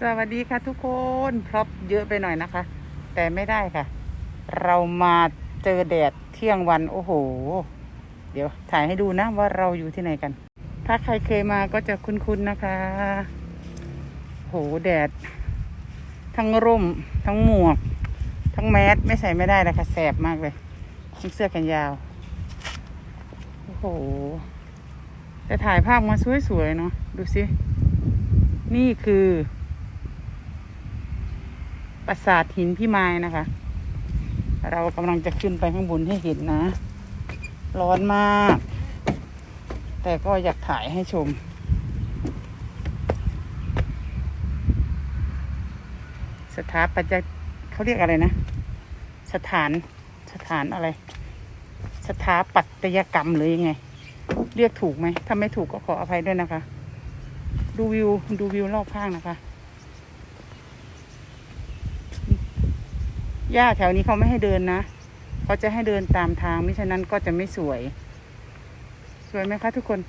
สวัสดีค่ะทุกคนพร็อพเยอะไปหน่อยนะคะ แต่ไม่ได้ค่ะ เรามาเจอแดดเที่ยงวันโอ้โห เดี๋ยวถ่ายให้ดูนะว่าเราอยู่ที่ไหนกัน ถ้าใครเคยมาก็จะคุ้นๆนะคะ โหแดด ทั้งร่ม ทั้งหมวก ทั้งแมสไม่ใส่ไม่ได้เลยค่ะแสบมากเลยทั้งเสื้อแขนยาว โอ้โห แต่ถ่ายภาพมาสวยๆเนาะดูสินี่คือ ปราสาทหินพี่ไม้นะคะ เรากำลังจะขึ้นไปข้างบนให้เห็นนะ ร้อนมาก แต่ก็อยากถ่ายให้ชม สถาปัตยเขาเรียกอะไรนะ สถานสถานอะไร สถาปัตยกรรมหรือยังไง เรียกถูกไหม ถ้าไม่ถูกก็ขออภัยด้วยนะคะ ดูวิว ดูวิวรอบข้างนะคะ หญ้าแถวนี้เขาไม่ให้เดินนะเขาจะให้เดินตามทางมิฉะนั้นก็จะไม่สวย สวยไหมคะทุกคน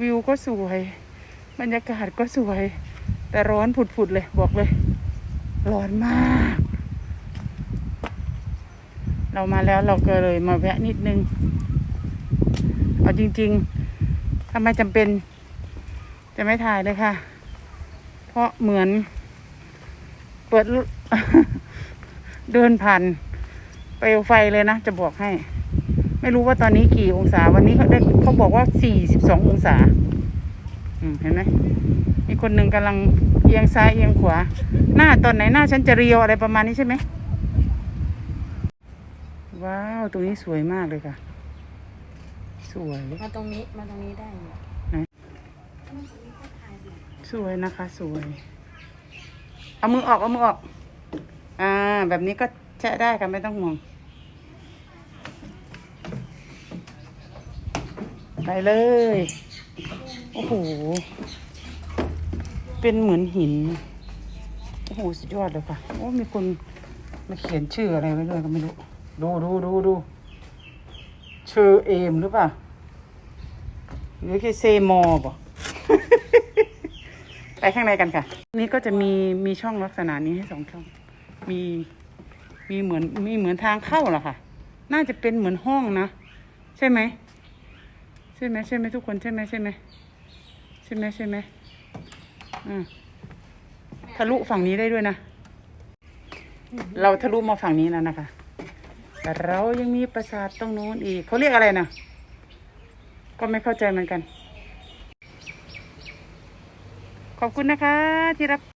วิวก็สวย บรรยากาศก็สวย แต่ร้อนผุดๆเลยบอกเลย ร้อนมาก เรามาแล้วเราก็เลยมาแวะนิดนึง เอาจริงๆถ้าไม่จำเป็น จะไม่ถ่ายเลยค่ะ เพราะเหมือน เปิด เดินผ่านเปลวไฟเลยนะ จะบอกให้ ไม่รู้ว่าตอนนี้กี่องศา วันนี้เขาได้เขาบอกว่าสี่สิบสององศาอืมเห็นไหมมีคนหนึ่งกำลังเอียงซ้ายเอียงขวา หน้าตอนไหนหน้าฉันจะเรียวอะไรประมาณนี้ใช่ไหมว้าว ตรงนี้สวยมากเลยค่ะ สวย มาตรงนี้ มาตรงนี้ได้อยู่สวยนะคะ สวย เอามือออก เอามือออก อ่า แบบนี้ก็แชะได้ค่ะไม่ต้องห่วงไปเลย โอ้โห เป็นเหมือนหิน โอ้โห สุดยอดเลยค่ะ โอ้ มีคนมาเขียนชื่ออะไรไว้ด้วยก็ไม่รู้ ดูดูดูดูเชอเอมหรือเปล่า หรือแค่เซมอบ่ไปข้างในกันค่ะ นี่ก็จะมีมีช่องลักษณะนี้ให้สองช่อง มีมีเหมือนมีเหมือนทางเข้าเหรอค่ะน่าจะเป็นเหมือนห้องนะ ใช่ไหมใช่ไหมใช่ไหมทุกคนใช่ไหมใช่ไหมใช่ไหมใช่ไหมอ่าทะลุฝั่งนี้ได้ด้วยนะ เราทะลุมาฝั่งนี้แล้วนะคะ แต่เรายังมีปราสาทตรงโน้นอีกเขาเรียกอะไรนะก็ไม่เข้าใจเหมือนกัน ขอบคุณนะคะที่รับ